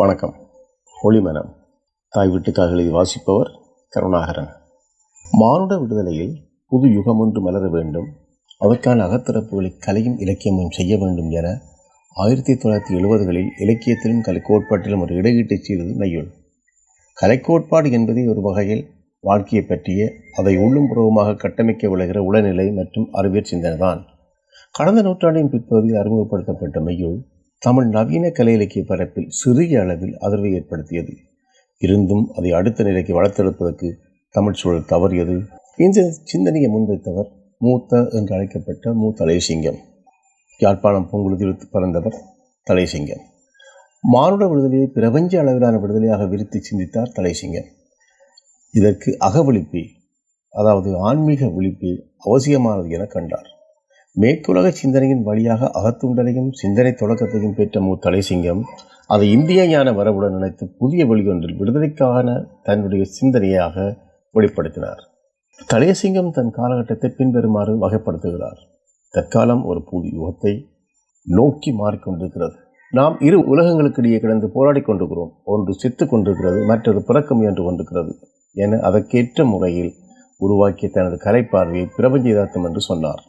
வணக்கம். ஒளிமனம் தாய் வீட்டுக்காகலை வாசிப்பவர் கருணாகரன். மானுட விடுதலையில் புது யுகம் ஒன்று மலர வேண்டும். அதற்கான அகத்திறப்புகளை கலையும் இலக்கியமும் செய்ய வேண்டும் என ஆயிரத்தி தொள்ளாயிரத்தி எழுபதுகளில் இலக்கியத்திலும் கலை கோட்பாட்டிலும் ஒரு இடையீட்டை செய்தது நையுள் கலைக்கோட்பாடு என்பதே ஒரு வகையில் வாழ்க்கையை பற்றிய அதை உள்ளும் புறவுமாக கட்டமைக்க விளைகிற உளநிலை மற்றும் அறிவியல் சிந்தனை தான் கடந்த நூற்றாண்டின் பிற்பகுதியில் அறிமுகப்படுத்தப்பட்ட மையுள் தமிழ் நவீன கலை இலக்கிய பரப்பில் சிறிய அளவில் அதிர்வை ஏற்படுத்தியது. இருந்தும் அதை அடுத்த நிலைக்கு வளர்த்தெடுப்பதற்கு தமிழ் சூழல் தவறியது. இந்த சிந்தனையை முன்வைத்தவர் மூத்த என்று அழைக்கப்பட்ட மு. தலைசிங்கம் யாழ்ப்பாணம் பூங்குழுதில் பிறந்தவர் தலைசிங்கம் மானுட விடுதலையை பிரபஞ்ச அளவிலான விடுதலையாக விரித்து சிந்தித்தார் தலைசிங்கம் இதற்கு அகவழிப்பு அதாவது ஆன்மீக விழிப்பே அவசியமானது என கண்டார். மேற்குலக சிந்தனையின் வழியாக அகத்துண்டலையும் சிந்தனை தொடக்கத்தையும் பெற்ற மு. தலைசிங்கம் அதை இந்திய ஞான வரவுடன் நினைத்து புதிய வழியொன்றில் விடுதலைக்கான தன்னுடைய சிந்தனையாக வெளிப்படுத்தினார். தலையசிங்கம் தன் காலகட்டத்தை பின்வருமாறு வகைப்படுத்துகிறார். தற்காலம் ஒரு புது யுகத்தை நோக்கி மாறிக்கொண்டிருக்கிறது. நாம் இரு உலகங்களுக்கிடையே கிடந்து போராடி கொண்டிருக்கிறோம். ஒன்று செத்து கொண்டிருக்கிறது மற்றது பிறக்க முயன்று கொண்டிருக்கிறது என அதற்கேற்ற முறையில் உருவாக்கிய தனது கலைப்பார்வையை பிரபஞ்ச யதார்த்தம் என்று சொன்னார்.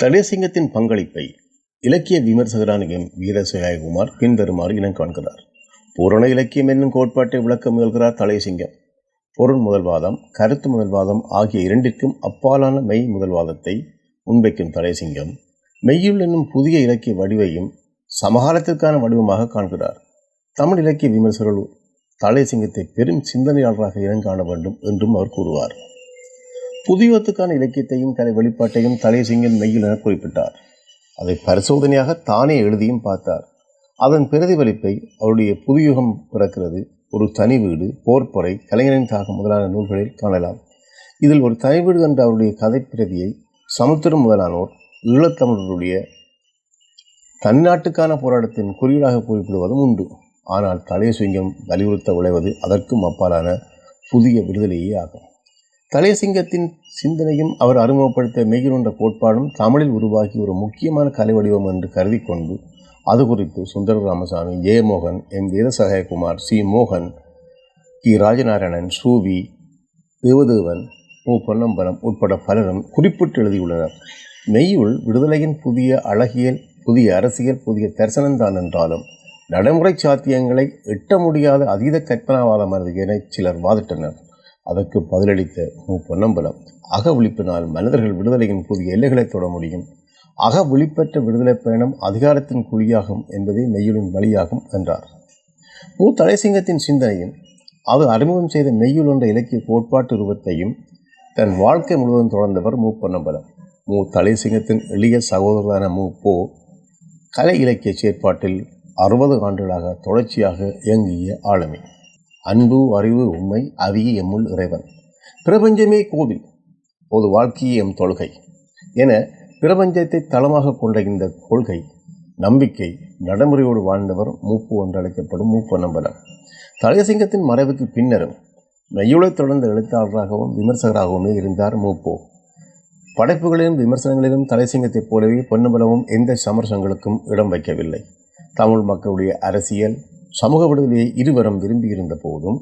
தடேசிங்கத்தின் பங்களிப்பை இலக்கிய விமர்சகரான எம் வீரசகாயகுமார் பின்வருமாறு இனம் காண்கிறார். பூரண இலக்கியம் என்னும் கோட்பாட்டை விளக்க முயல்கிறார் தலையசிங்கம் பொருள் முதல்வாதம் கருத்து முதல்வாதம் ஆகிய இரண்டிற்கும் அப்பாலான மெய் முதல்வாதத்தை முன்வைக்கும் தலையசிங்கம் மெய்யுள் என்னும் புதிய இலக்கிய வடிவையும் சமகாலத்திற்கான வடிவமாக காண்கிறார். தமிழ் இலக்கிய விமர்சகர்கள் தலையசிங்கத்தை பெரும் சிந்தனையாளராக இனங்காண வேண்டும் என்றும் அவர் கூறுவார். புதியத்துக்கான இலக்கியத்தையும் கலை வெளிப்பாட்டையும் தலையசிங்கன் மெய்யில் என குறிப்பிட்டார். அதை பரிசோதனையாக தானே எழுதியும் பார்த்தார். அதன் பிரதிபலிப்பை அவருடைய புதியுகம் பிறக்கிறது. ஒரு தனி வீடு போர்ப்பொறை கலைஞரின் தாக்கம் முதலான நூல்களில் காணலாம். இதில் ஒரு தனி வீடு என்ற அவருடைய கதை பிரதியை சமுத்திரம் முதலானோர் ஈழத்தமிழருடைய தன்னாட்டுக்கான போராட்டத்தின் குறியீடாக குறிப்பிடுவதும் உண்டு. ஆனால் தலையசிங்கம் வலியுறுத்த விளைவது அதற்கும் அப்பாலான புதிய விடுதலையே ஆகும். தலையசிங்கத்தின் சிந்தனையும் அவர் அறிமுகப்படுத்த மெய்கிருண்ட கோட்பாடும் தமிழில் உருவாகி ஒரு முக்கியமான கலை வடிவம் என்று கருதி கொண்டு அது குறித்து சுந்தர ராமசாமி ஜெயமோகன் எம். வீரசகாயகுமார் சி. மோகன் கி. ராஜநாராயணன் சூவி தேவதேவன் மு. பொன்னம்பலம் உட்பட பலரும் குறிப்பிட்டு எழுதியுள்ளனர். மெய்யுள் விடுதலையின் புதிய அழகியல் புதிய அரசியல் புதிய தரிசனம்தான் என்றாலும் நடைமுறை சாத்தியங்களை எட்ட முடியாத அதீத கற்பனாவாதம் என சிலர் வாதிட்டனர். அதற்கு பதிலளித்த மு பொன்னம்பலம் அக விழிப்பினால் மனிதர்கள் விடுதலையின் புதிய எல்லைகளை தொட முடியும். அக விழிப்பற்ற விடுதலை பயணம் அதிகாரத்தின் குழியாகும் என்பதே மெய்யுளின் வழியாகும் என்றார். மு. தலைசிங்கத்தின் சிந்தனையும் அவர் அறிமுகம் செய்த மெய்யுள் என்ற இலக்கிய கோட்பாட்டு உருவத்தையும் தன் வாழ்க்கை முழுவதும் தொடர்ந்தவர் மு. பொன்னம்பலம். மு. தலைசிங்கத்தின் எளிய சகோதரரான மு. போ. கலை இலக்கிய செயற்பாட்டில் அறுபது ஆண்டுகளாக தொடர்ச்சியாக இயங்கிய ஆளுமை. அன்பு அறிவு உண்மை அவிய எம்முள் இறைவன். பிரபஞ்சமே கோவில் பொது வாழ்க்கையே எம் தொழுகை என பிரபஞ்சத்தை தளமாக கொண்ட இந்த கொள்கை நம்பிக்கை நடைமுறையோடு வாழ்ந்தவர் மூப்பு என்று அழைக்கப்படும் மூப்பு நம்பலர் தலையசிங்கத்தின் மறைவுக்கு பின்னரும் மெய்யுளை தொடர்ந்த எழுத்தாளராகவும் விமர்சகராகவுமே இருந்தார் மூப்போ. படைப்புகளிலும் விமர்சனங்களிலும் தலைசிங்கத்தைப் போலவே பொன்னம்பலமும் எந்த சமரசங்களுக்கும் இடம் வைக்கவில்லை. தமிழ் மக்களுடைய அரசியல் சமூக விடுதலையை இருவரும் விரும்பியிருந்த போதும்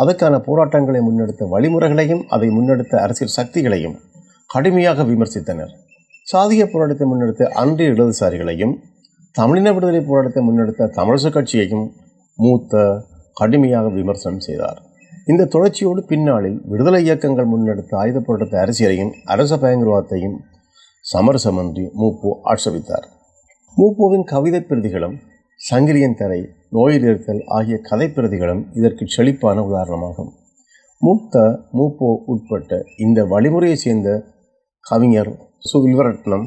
அதற்கான போராட்டங்களை முன்னெடுத்த வழிமுறைகளையும் அதை முன்னெடுத்த அரசியல் சக்திகளையும் கடுமையாக விமர்சித்தனர். சாதிய போராட்டத்தை முன்னெடுத்த அன்றைய இடதுசாரிகளையும் தமிழின விடுதலை போராட்டத்தை முன்னெடுத்த தமிழரசு கட்சியையும் மூத்த கடுமையாக விமர்சனம் செய்தார். இந்த தொடர்ச்சியோடு பின்னாளில் விடுதலை இயக்கங்கள் முன்னெடுத்த ஆயுத போராட்டத்தை அரசியலையும் அரச பயங்கரவாதத்தையும் சமரசமன்றி மூப்பு ஆட்சேபித்தார். மூப்போவின் கவிதை பிரதிகளும் சங்கிலியன் தரை நோயில் இருத்தல் ஆகிய கதைப்பிரதிகளும் இதற்கு செழிப்பான உதாரணமாகும். மூத்த மூப்போ உட்பட்ட இந்த வழிமுறையை சேர்ந்த கவிஞர் சு வில்வரட்னம்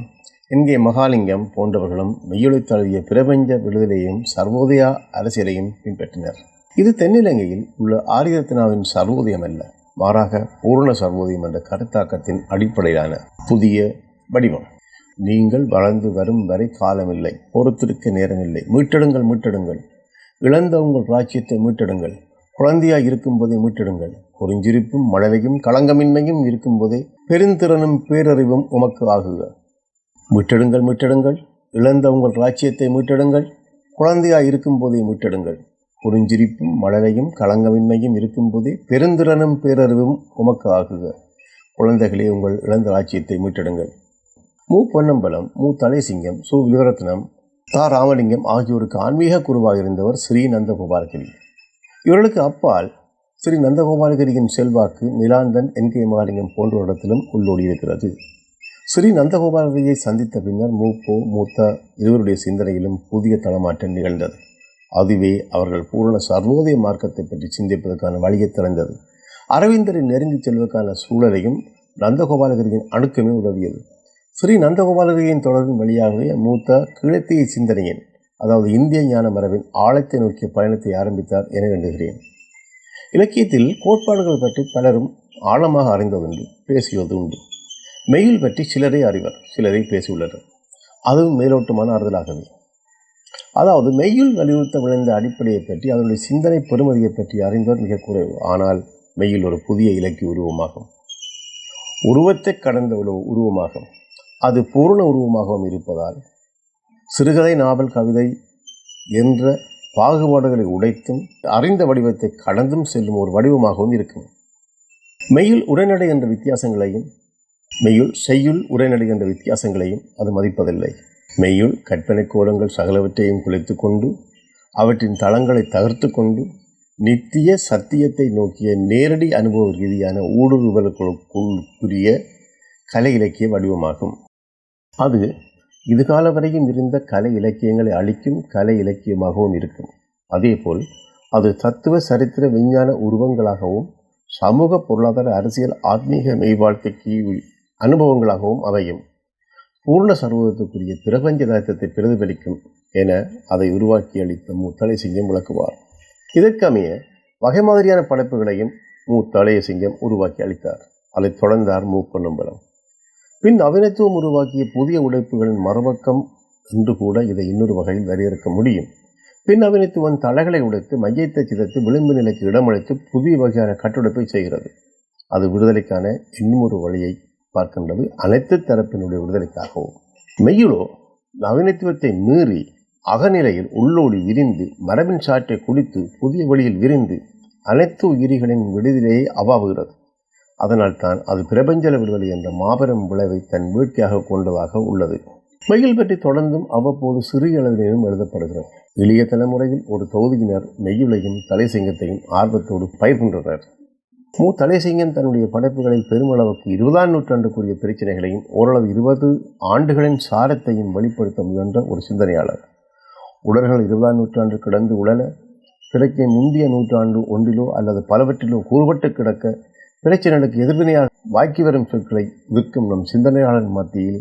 என்கே மகாலிங்கம் போன்றவர்களும் மெய்யொழி தழுவிய பிரபஞ்ச விடுதலையும் சர்வோதயா அரசியலையும் பின்பற்றினர். இது தென்னிலங்கையில் உள்ள ஆரியரத்னாவின் சர்வோதயம் அல்ல மாறாக பூர்ண சர்வோதயம் என்ற கருத்தாக்கத்தின் அடிப்படையிலான புதிய வடிவம். நீங்கள் வளர்ந்து வரும் வரை காலமில்லை பொறுத்திருக்க நேரமில்லை. மீட்டெடுங்கள் மீட்டெடுங்கள். இழந்த உங்கள் ராஜ்யத்தை மீட்டெடுங்கள். இருக்கும் இருக்கும்போதே மீட்டெடுங்கள். குறிஞ்சிருப்பும் மழலையும் களங்கமின்மையும் இருக்கும்போதே பெருந்திறனும் பேரறிவும் உமக்கு ஆகுக. மீட்டெடுங்கள் மீட்டெடுங்கள். இழந்த உங்கள் ராஜ்யத்தை மீட்டெடுங்கள். குழந்தையாய் இருக்கும்போதே மீட்டெடுங்கள். குறிஞ்சிரிப்பும் மழலையும் களங்கமின்மையும் இருக்கும்போதே பெருந்திறனும் பேரறிவும் உமக்கு ஆகுக. குழந்தைகளே உங்கள் இழந்த ராஜ்யத்தை மீட்டெடுங்கள். மு பொன்னம்பலம் மு தலைசிங்கம் சு விலுவரத்னம் தா ராமலிங்கம் ஆகியோருக்கு ஆன்மீக குருவாக இருந்தவர் ஸ்ரீ நந்தகோபாலகிரி. இவர்களுக்கு அப்பால் ஸ்ரீ நந்தகோபாலகிரியின் செல்வாக்கு நிலாந்தன் என் கே மகாலிங்கம் போன்றோரிடத்திலும் உள்ளோடி இருக்கிறது ஸ்ரீ நந்தகோபாலகிரியை சந்தித்த பின்னர் மூப்போ மூத்த இருவருடைய சிந்தனையிலும் புதிய தளமாற்றம் நிகழ்ந்தது. அதுவே அவர்கள் பூரண சர்வோதய மார்க்கத்தை பற்றி சிந்திப்பதற்கான வழியை திறந்தது. அரவிந்தரை நெருங்கிச் செல்வதற்கான சூழலையும் நந்தகோபாலகிரியின் அணுக்கமே உதவியது. ஸ்ரீ நந்தகோபாலகிரியின் தொடரின் வழியாகவே மூத்த கிழத்திய சிந்தனையின் அதாவது இந்திய ஞான மரபின் ஆழத்தை நோக்கிய பயணத்தை ஆரம்பித்தார் என எண்ணுகிறேன். இலக்கியத்தில் கோட்பாடுகள் பற்றி பலரும் ஆழமாக அறிந்ததுண்டு பேசியது உண்டு. மெயில் பற்றி சிலரை அறிவர் சிலரை பேசியுள்ளனர். அதுவும் மேலோட்டமான ஆறுதலாகவே. அதாவது மெய்யுள் வலியுறுத்த விளைந்த அடிப்படையை பற்றி அதனுடைய சிந்தனை பெறுமதியை பற்றி அறிந்தவர் மிக குறைவு. ஆனால் மெய்யில் ஒரு புதிய இலக்கிய உருவமாகும். உருவத்தை கடந்த ஒரு உருவமாகும். அது பூர்ண உருவமாகவும் இருப்பதால் சிறுகதை நாவல் கவிதை என்ற பாகுபாடுகளை உடைத்தும் அறிந்த வடிவத்தை கடந்தும் செல்லும் ஒரு வடிவமாகவும் இருக்கும். மெய்யுள் உரைநடை என்ற வித்தியாசங்களையும் மெய்யுள் செய்யுள் உரைநடை என்ற வித்தியாசங்களையும் அது மதிப்பதில்லை. மெய்யுள் கற்பனை கோலங்கள் சகலவற்றையும் குலைத்து கொண்டு அவற்றின் தளங்களை தகர்த்து கொண்டு நித்திய சத்தியத்தை நோக்கிய நேரடி அனுபவ ரீதியான ஊடுருவல்களுக்குரிய கலை இலக்கிய வடிவமாகும். அது இதுகால வரையும் இருந்த கலை இலக்கியங்களை அளிக்கும் கலை இலக்கியமாகவும் இருக்கும். அதேபோல் அது தத்துவ சரித்திர விஞ்ஞான உருவங்களாகவும் சமூக பொருளாதார அரசியல் ஆத்மீக மெய்வாழ்க்கைக்கு அனுபவங்களாகவும் அமையும். பூர்ண சர்வதத்துக்குரிய பிரபஞ்ச தத்துவத்தை பிரதிபலிக்கும் என அதை உருவாக்கி அளித்த மூத்தலை சிங்கம் விளக்குவார். இதற்கமைய வகை மாதிரியான படைப்புகளையும் மு தளைய சிங்கம் உருவாக்கி அளித்தார். அதைத் தொடர்ந்தார் மு பொன்னம்பலம் பின் நவீனத்துவம் உருவாக்கிய புதிய உடைப்புகளின் மறுபக்கம் என்று கூட இதை இன்னொரு வகையில் வரையறுக்க முடியும். பின் நவீனத்துவம் தலைகளை உடைத்து மையத்தை சிதைத்து விளிம்பு நிலைக்கு இடமளித்து புதிய வகையான கட்டுடைப்பை செய்கிறது. அது விடுதலைக்கான இன்னும் ஒரு வழியை பார்க்கின்றது. அனைத்து தரப்பினுடைய விடுதலைக்காகவும். மெய்யிலோ நவீனத்துவத்தை மீறி அகநிலையில் உள்ளோடி விரிந்து மரபின் சாற்றை குடித்து புதிய வழியில் விரிந்து அனைத்து உயிரிகளின் விடுதலையை அவாவுகிறது. அதனால் தான் அது பிரபஞ்சல விடுதலை என்ற மாபெரும் விளைவை தன் வீழ்ச்சியாக கொண்டதாக உள்ளது. மெயில் பற்றி தொடர்ந்தும் அவ்வப்போது சிறிய அளவிலும் எழுதப்படுகிறது. எளிய தலைமுறையில் ஒரு தொகுதியினர் மெய்யுளையும் தலைசிங்கத்தையும் ஆர்வத்தோடு பயிர்கின்றனர். மு. தலைசிங்கம் தன்னுடைய படைப்புகளில் பெருமளவுக்கு இருபதாம் நூற்றாண்டுக்குரிய பிரச்சனைகளையும் ஓரளவு இருபது ஆண்டுகளின் சாரத்தையும் வெளிப்படுத்த முயன்ற ஒரு சிந்தனையாளர். உடல்கள் இருபதாம் நூற்றாண்டு கிடந்து உழல கிடைக்க முந்தைய நூற்றாண்டு ஒன்றிலோ அல்லது பலவற்றிலோ கூறுபட்டு கிடக்க பிரச்சனைகளுக்கு எதிர்வினையாக வாக்கி வரும் சொற்களை விற்கும் நம் சிந்தனையாளர் மத்தியில்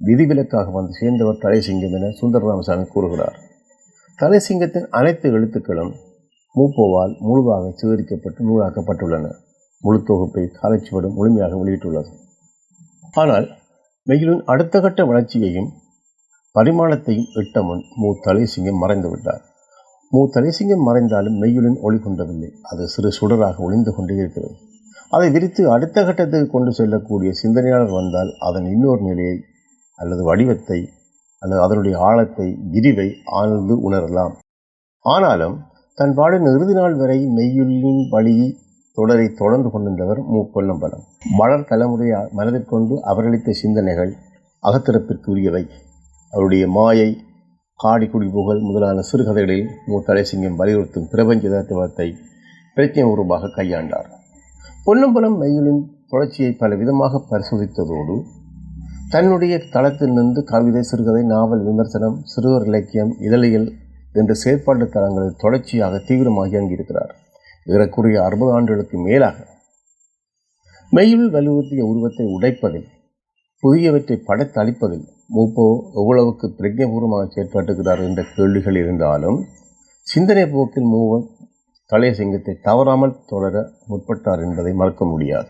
விதிவிலக்காக வந்து சேர்ந்தவர் தலைசிங்கம் என சுந்தர ராமசாமி கூறுகிறார். தலைசிங்கத்தின் அனைத்து எழுத்துக்களும் மூப்போவால் முழுவாக சிதறிக்கப்பட்டு நூலாக்கப்பட்டுள்ளன. முழு தொகுப்பை காலச்சுவடும் முழுமையாக வெளியிட்டுள்ளது. ஆனால் மெயிலின் அடுத்த கட்ட வளர்ச்சியையும் பரிமாணத்தையும் எட்ட முன் மு தலைசிங்கம் மறைந்து விட்டார் மு தலைசிங்கம் மறைந்தாலும் மெய்யுலின் ஒளி கொண்டவில்லை அது சிறு சுடராக ஒளிந்து கொண்டே இருக்கிறது. அதை விரித்து அடுத்த கட்டத்துக்கு கொண்டு செல்லக்கூடிய சிந்தனையாளர் வந்தால் அதன் இன்னொரு நிலையை அல்லது வடிவத்தை அல்லது அதனுடைய ஆழத்தை விரிவை ஆழ்ந்து உணரலாம். ஆனாலும் தன் பாடின் இறுதி நாள் வரை மெய்யுள்ளின் வழி தொடரை தொடர்ந்து கொண்டிருந்தவர் மூப்பொல்லம்பலம் மலர் தலைமுறையை மனதிற்கொண்டு அவரளித்த சிந்தனைகள் அகத்திறப்பிற்குரியவை. அவருடைய மாயை காடி புகழ் முதலான சிறுகதைகளில் மூத்தலை சிங்கம் வலியுறுத்தும் பிரபஞ்ச தத்துவத்தை பிரச்சனை உருவாக கையாண்டார். பொன்னம்பலம் மெய்யுளின் தொடர்ச்சியை பல விதமாக பரிசோதித்ததோடு தன்னுடைய தளத்தில் நின்று கவிதை சிறுகதை நாவல் விமர்சனம் சிறுவர் இலக்கியம் இதழியல் என்ற செயற்பாட்டு தளங்களில் தொடர்ச்சியாக தீவிரமாக இயங்கியிருக்கிறார் ஏறக்குறைய அறுபது ஆண்டுகளுக்கு மேலாக மெய்யுள் வலியுறுத்திய உருவத்தை உடைப்பதில் புதியவற்றை படைத்தளிப்பதில் மூப்போ எவ்வளவுக்கு பிரஜபூர்வமாக செயற்பட்டுகிறார் என்ற கேள்விகள் இருந்தாலும் சிந்தனை போக்கில் மூவன் தலைய சிங்கத்தை தவறாமல் தொடர முற்பட்டார் என்பதை மறக்க முடியாது.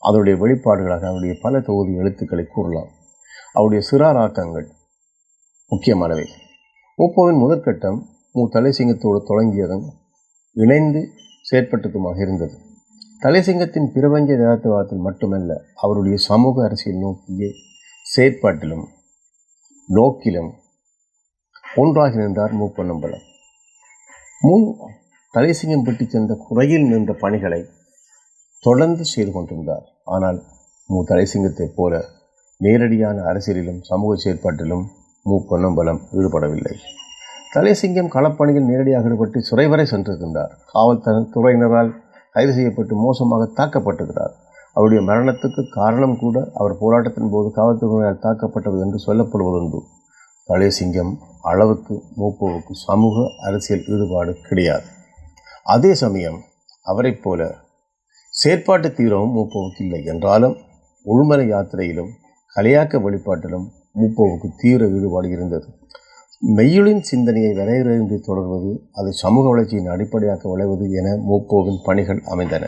அதனுடைய வெளிப்பாடுகளாக அவருடைய பல தொகுதி எழுத்துக்களை கூறலாம். அவருடைய சிறாராக்கங்கள் முக்கியமானவை. ஓப்போவின் முதற்கட்டம் மு. தலைசிங்கத்தோடு தொடங்கியதும் இணைந்து செயற்பட்டதுமாக இருந்தது. தலைசிங்கத்தின் பிரபஞ்ச யதார்த்தவாதத்தில் மட்டுமல்ல அவருடைய சமூக அரசியல் நோக்கிய செயற்பாட்டிலும் நோக்கிலும் ஒன்றாகி நின்றார் மு. பொன்னம்பலம். மு. தலைசிங்கம் சென்ற குறையில் நின்ற பணிகளை தொடர்ந்து செய்து கொண்டிருந்தார். ஆனால் மு. தலைசிங்கத்தைப் போல நேரடியான அரசியலிலும் சமூக செயற்பாட்டிலும் மு. பொன்னம்பலம் ஈடுபடவில்லை. தலைசிங்கம் களப்பணியில் நேரடியாக ஈடுபட்டு சிறை வரை சென்றிருக்கின்றார் காவல்துறை துறையினரால் கைது செய்யப்பட்டு மோசமாக தாக்கப்பட்டிருக்கிறார். அவருடைய மரணத்துக்கு காரணம் கூட அவர் போராட்டத்தின் போது காவல்துறையினரால் தாக்கப்பட்டது என்று சொல்லப்படுவதுண்டு தலைசிங்கம் அளவுக்கு மூப்போவுக்கு சமூக அரசியல் ஈடுபாடு கிடையாது. அதே சமயம் அவரைப் போல செயற்பாட்டு தீவிரமும் மூப்போவுக்கு இல்லை என்றாலும் உள்மலை யாத்திரையிலும் கலையாக்க வழிபாட்டிலும் மூப்போவுக்கு தீவிர ஈடுபாடு இருந்தது. மெய்யுளின் சிந்தனையை வரையறையின்றி தொடர்வது அது சமூக வளர்ச்சியின் அடிப்படையாக விளைவது என மூப்போவின் பணிகள் அமைந்தன.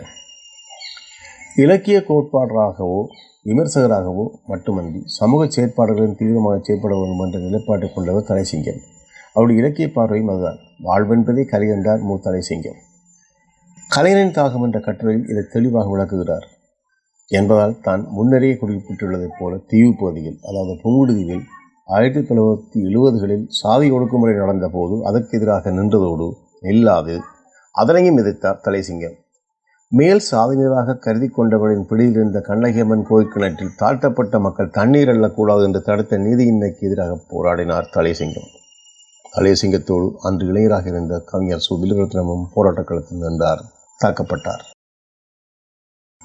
இலக்கிய கோட்பாடராகவோ விமர்சகராகவோ மட்டுமன்றி சமூக செயற்பாடுகளின் தீவிரமாக செயற்பட வேண்டும் என்ற நிலைப்பாட்டை கொண்டவர் தலைசிங்கம் அவருடைய இலக்கிய பார்வையும் அதுதான். வாழ்வென்பதே கலை என்றார் மு தலைசிங்கம் கலைஞனின் தாகம் என்ற கட்டுரையில் இதை தெளிவாக விளக்குகிறார். என்பதால் தான் முன்னரே குறிப்பிட்டுள்ளதைப் போல தீவு பகுதியில் அதாவது புங்குடுதீவில் ஆயிரத்தி தொள்ளாயிரத்தி எழுபதுகளில் சாதி ஒடுக்குமுறை நடந்தபோது அதற்கு எதிராக நின்றதோடு நில்லாது அதனையும் எதிர்த்தார் தலைசிங்கம். மேல் சாதியினராக கருதி கொண்டவரின் பிடியில் இருந்த கண்ணகியம்மன் கோயிற்கிணற்றில் தாழ்த்தப்பட்ட மக்கள் தண்ணீர் அள்ளக்கூடாது என்று தடுத்த நீதியின்மைக்கு எதிராக போராடினார் தலைசிங்கம். தலைசிங்கத்தோடு அன்று இளைஞராக இருந்த கவிஞர் சு. வில்லுரத்னமும் போராட்டக்களத்தில் நின்றார். தாக்கப்பட்டார்.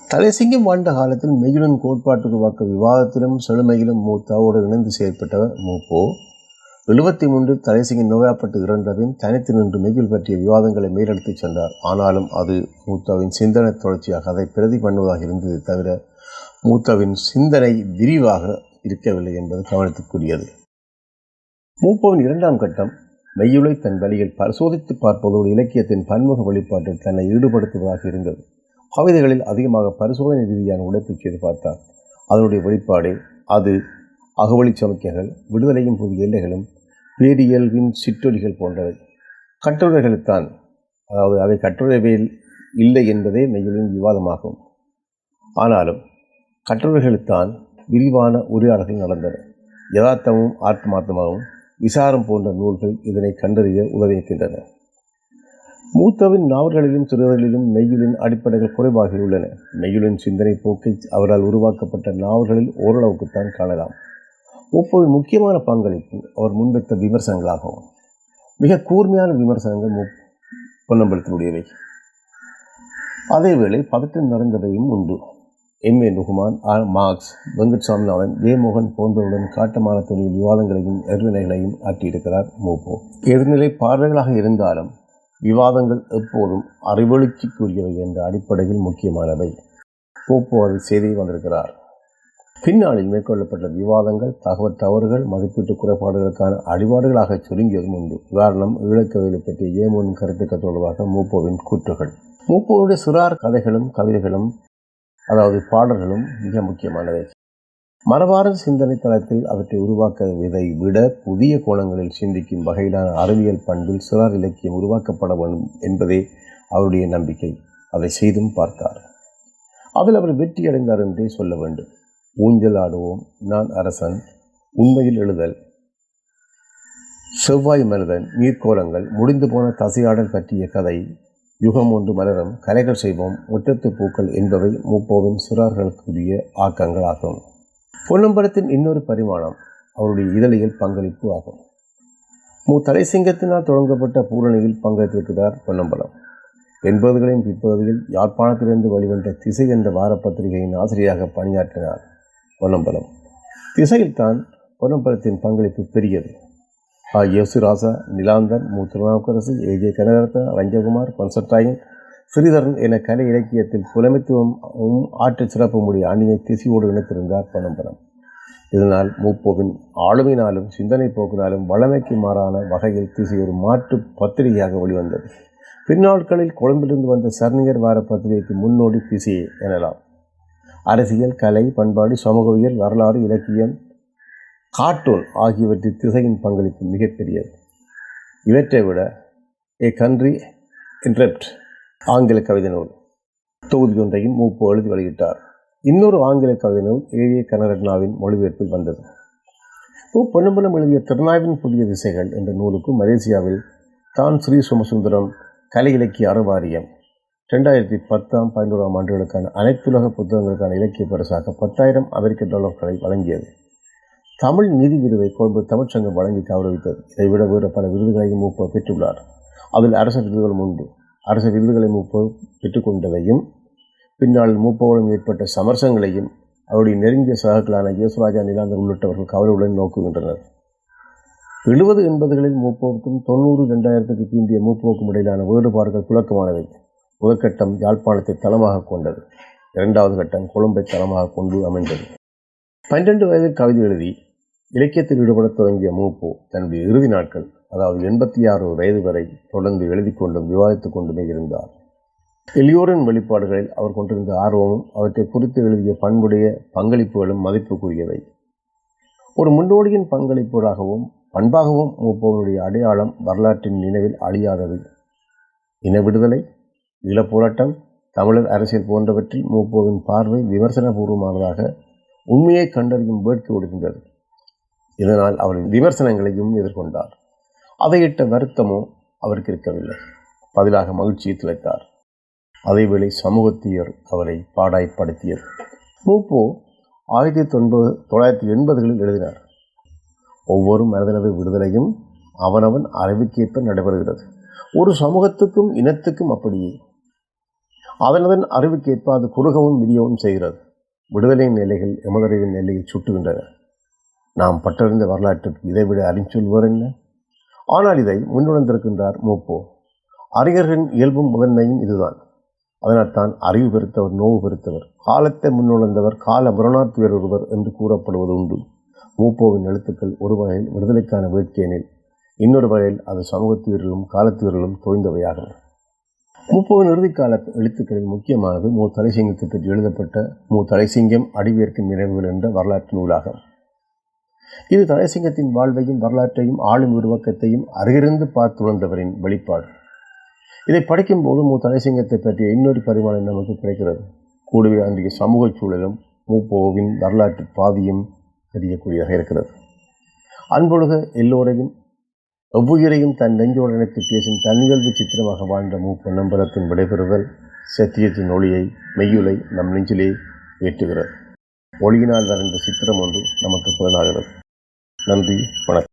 தலைசிங்கம் வாழ்ந்த காலத்தில் மெய்யுடன் கோட்பாட்டு உருவாக்க விவாதத்திலும் செழுமையிலும் மூத்தாவோடு இணைந்து செயற்பட்டவர் மூப்போ. எழுபத்தி மூன்றில் தலைசிங்கம் நோயாப்பட்டு இறந்தபின் தனித்து நின்று மெய்யுள் பற்றிய விவாதங்களை மேலெடுத்துச் சென்றார். ஆனாலும் அது மூத்தாவின் சிந்தனை தொடர்ச்சியாக அதை பிரதி பண்ணுவதாக இருந்தது தவிர மூத்தாவின் சிந்தனை விரிவாக இருக்கவில்லை என்பது கவனத்துக்குரியது. மூப்போவின் இரண்டாம் கட்டம் மெய்யுளை தன் வழியில் பரிசோதித்து பார்ப்பதோடு இலக்கியத்தின் பன்முக வெளிப்பாட்டில் தன்னை ஈடுபடுத்துவதாக இருந்தது. கவிதைகளில் அதிகமாக பரிசோதனை ரீதியான உழைப்பு செய்து பார்த்தார். அதனுடைய வெளிப்பாடு அது அகவழி சமிக்கைகள் விடுதலையும் புதிய எல்லைகளும் பேரியல்வின் சிற்றொலிகள் போன்றவை. கட்டுரைகளுத்தான் அதாவது அவை கட்டுரைவில் இல்லை என்பதே மெய்யுளின் விவாதமாகும். ஆனாலும் கட்டுரைகளுத்தான் விரிவான உரையாடல்கள் நடந்தன. யதார்த்தமும் ஆத்மார்த்தமாகவும் விசாரம் போன்ற நூல்கள் இதனை கண்டறிய உதவியிருக்கின்றன. மூத்தவின் நாவல்களிலும் சிறுவர்களிலும் மெய்யுளின் அடிப்படைகள் குறைவாகியுள்ளன மெய்யுளின் சிந்தனை போக்கை அவரால் உருவாக்கப்பட்ட நாவல்களில் ஓரளவுக்குத்தான் காணலாம். மூப்பவின் முக்கியமான பங்களிப்பு அவர் முன்வைத்த விமர்சனங்களாகும் மிக கூர்மையான விமர்சனங்கள் மு பொன்னம்பலத்தினுடையவை அதேவேளை பதத்தில் நடந்தவையும் உண்டு. M A Rukuman R Marx Venkat Saminathan A மோகன் போன்றவருடன் காட்டமான தொழில் விவாதங்களையும் எதிர்நிலைகளையும் ஆற்றியிருக்கிறார் மூப்போ எதிர்நிலை பார்வைகளாக இருந்தாலும் விவாதங்கள் எப்போதும் அறிவொளிக்குரியவை என்ற அடிப்படையில் முக்கியமானவை. மூப்போ அதை செய்தி வந்திருக்கிறார். பின்னாளில் மேற்கொள்ளப்பட்ட விவாதங்கள் தகவல் தவறுகள் மதிப்பீட்டு குறைபாடுகளுக்கான அடிபாடுகளாக சுருங்கியதும் உண்டு. உதாரணம் ஈழக்கவிதை பற்றிய ஏமோனின் கருத்துக்கள் தொடர்பாக மூப்போவின் கூற்றுகள். மூப்போவுடைய சிறார் கதைகளும் கவிதைகளும் அதாவது பாடல்களும் மிக முக்கியமானவை. மரபார்ந்த சிந்தனை தளத்தில் அவற்றை உருவாக்குவதை விட புதிய கோணங்களில் சிந்திக்கும் வகையிலான அறிவியல் பண்பில் சிறார் இலக்கியம் உருவாக்கப்பட வேண்டும் என்பதே அவருடைய நம்பிக்கை. அதை செய்தும் பார்த்தார். அதில் அவர் வெற்றி அடைந்தார் என்றே சொல்ல வேண்டும். ஊஞ்சல் ஆடுவோம் நான் அரசன் உண்மையில் எழுதல். செவ்வாய் மனிதன் நீர்க்கோலங்கள் முடிந்து போன தசையாடல் பற்றிய கதை யுகம் ஒன்று மலரும் கலைகள் செய்வோம் முற்றத்து பூக்கள் என்பவை மூப்போவின் சிறார்களுக்குரிய ஆக்கங்கள் ஆகும் பொன்னம்பலத்தின் இன்னொரு பரிமாணம் அவருடைய இதழியல் பங்களிப்பு ஆகும். மு தலைசிங்கத்தினால் தொடங்கப்பட்ட பூரணியில் பங்கேற்றிருக்கிறார் பொன்னம்பலம். எண்பதுகளின் பிற்பகுதியில் யாழ்ப்பாணத்திலிருந்து வெளிவந்த திசை என்ற வாரப்பத்திரிகையின் ஆசிரியராக பணியாற்றினார் பொன்னம்பலம். திசையில்தான் பொன்னம்பலத்தின் பங்களிப்பு பெரியது. ஆ நிலாந்தன் மு திருநாவுக்கரசு ஏ ஜே கனகரத்ன ரஞ்சகுமார் பன்சட்டாயன் ஸ்ரீதரன் என கலை இலக்கியத்தில் புலமைத்துவமும் ஆற்றல் சிறப்புமுடைய அணியை திசையோடு இணைத்திருந்தார் பனம்பரம் இதனால் மூப்போவின் ஆளுமையினாலும் சிந்தனை போக்கினாலும் வளமைக்கு மாறான வகையில் திசை ஒரு மாற்று பத்திரிகையாக வெளிவந்தது பின்னாட்களில் கொழும்பிலிருந்து வந்த சர்ணியர் வார பத்திரிகைக்கு முன்னோடி திசையே எனலாம் அரசியல் கலை பண்பாடு சமூகவியல் வரலாறு இலக்கியம் கார்ட்டூன் ஆகியவற்றில் திசையின் பங்களிப்பு மிகப்பெரியது. இவற்றை விட ஏ கண்ட்ரி இன்ட்ரெப்ட் ஆங்கில கவிதை நூல் தொகுதி ஒன்றையும் மூப்பு எழுதி வெளியிட்டார். இன்னொரு ஆங்கில கவிதை நூல் ஏ கனரட்னாவின் மொழிபெயர்ப்பில் வந்தது. மு பொன்னம்பலம் எழுதிய திருநாவின் புதிய திசைகள் என்ற நூலுக்கு மலேசியாவில் தான் ஸ்ரீ சோமசுந்தரம் கலை இலக்கிய அறவாரியம் ரெண்டாயிரத்தி பத்தாம் பதினோராம் ஆண்டுகளுக்கான அனைத்துலக புத்தகங்களுக்கான இலக்கிய பரிசாக பத்தாயிரம் அமெரிக்க டாலர்களை வழங்கியது. தமிழ் நிதி விருதை கொழும்பு தமிழ்ச்சங்கம் வழங்கி கௌரவித்தது. இதைவிட வேறு பல விருதுகளையும் மூப்போ பெற்றுள்ளார். அதில் அரச விருதுகளும் உண்டு. அரச விருதுகளை மூப்போ பெற்றுக்கொண்டதையும் பின்னால் மூப்பவரும் ஏற்பட்ட சமரசங்களையும் அவருடைய நெருங்கிய சகாக்களான இயேசுராஜா நிலாந்தர் உள்ளிட்டவர்கள் கவலையுடன் நோக்குகின்றனர். எழுபது எண்பதுகளில் மூப்போவுக்கும் தொண்ணூறு ரெண்டாயிரத்துக்கு பிந்திய மூப்போவுக்கும் இடையிலான வேறுபாடுகள் புழக்கமானவை. முதற்கட்டம் யாழ்ப்பாணத்தை தளமாக கொண்டது. இரண்டாவது கட்டம் கொழும்பை தளமாக கொண்டு அமைந்தது. பன்னிரண்டு வயதில் கவிதை எழுதி இலக்கியத்தில் ஈடுபடத் தொடங்கிய மூப்போ தன்னுடைய இறுதி நாட்கள் அதாவது எண்பத்தி ஆறு வயது வரை தொடர்ந்து எழுதி கொண்டும் விவாதித்துக் கொண்டுமே இருந்தார். எளியோரின் வெளிப்பாடுகளில் அவர் கொண்டிருந்த ஆர்வமும் அவற்றை குறித்து எழுதிய பண்புடைய பங்களிப்புகளும் மதிப்புக்குரியவை. ஒரு முன்னோடியின் பங்களிப்புகளாகவும் பண்பாகவும் மூப்போனுடைய அடையாளம் வரலாற்றின் நினைவில் அழியாதது. இன விடுதலை ஈழப்போராட்டம் தமிழர் அரசியல் போன்றவற்றில் மூப்போவின் பார்வை விமர்சனபூர்வமானதாக உண்மையை கண்டறியும் வேட்கை கொடுக்கின்றது இதனால் அவர் விமர்சனங்களையும் எதிர்கொண்டார். அதையிட்ட வருத்தமோ அவருக்கு இருக்கவில்லை. பதிலாக மகிழ்ச்சியை திளைத்தார். அதேவேளை சமூகத்தியர் அவரை பாடாய்ப்படுத்தியது மூப்போ ஆயிரத்தி தொன்பது தொள்ளாயிரத்தி எண்பதுகளில் எழுதினார். ஒவ்வொரு மனிதனது விடுதலையும் அவனவன் அறிவுக்கேற்ப நடைபெறுகிறது. ஒரு சமூகத்துக்கும் இனத்துக்கும் அப்படியே. அதனதன் அறிவுக்கேற்ப அது குறுகவும் விதியவும் செய்கிறது. விடுதலையின் நிலைகள் எமதறிவின் நிலையை சுட்டுகின்றன. நாம் பட்டறிந்த வரலாற்றுக்கு இதைவிட அறிஞ்சொல்வர் என்ன? ஆனால் இதை முன்னுணர்ந்திருக்கின்றார் மூப்போ. அறிஞர்களின் இயல்பும் முதன்மையும் இதுதான். அதனால் தான் அறிவு பெருத்தவர் நோவு பெருத்தவர் காலத்தை முன்னுணர்ந்தவர் கால முரணாத்துவர் ஒருவர் என்று கூறப்படுவது உண்டு. மூப்போவின் எழுத்துக்கள் ஒரு வகையில் விடுதலைக்கான வேட்கையெனில் இன்னொரு வகையில் அது சமூகத்தீர்களும் காலத்தீர்களும் தோய்ந்தவையாகும். மூப்போவின் இறுதிக்கால எழுத்துக்களில் முக்கியமானது மு. தலைசிங்கத்தை பற்றி எழுதப்பட்ட மு. தலைசிங்கம் அடிவேற்கும் நினைவுகள் என்ற வரலாற்று நூலாகும். இது தலைசிங்கத்தின் வாழ்வையும் வரலாற்றையும் ஆளும் உருவக்கத்தையும் அருகிருந்து பார்த்துணர்ந்தவரின் வெளிப்பாடு. இதை படிக்கும் போது மு. தலைசிங்கத்தை பற்றிய இன்னொரு பரிமாணம் நமக்கு கிடைக்கிறது. கூடவே அன்றைய சமூக சூழலும் மூப்போவின் வரலாற்று பாதியும் தெரியக்கூடியதாக இருக்கிறது. அன்பொழுக எல்லோரையும் எவ்வுயிரையும் தன் நெஞ்சோடனுக்கு பேசும் தன்னியல்பு சித்திரமாக வாழ்ந்த மூ பொன்னம்பலத்தின் விடைபெறுதல் சத்தியத்தின் ஒளியை மெய்யுலை நம் நெஞ்சிலே ஏற்றுகிறது. ஒளியினால் வரைந்த சித்திரம் ஒன்று நமக்கு புலனாகிறது. நன்றி வணக்கம்.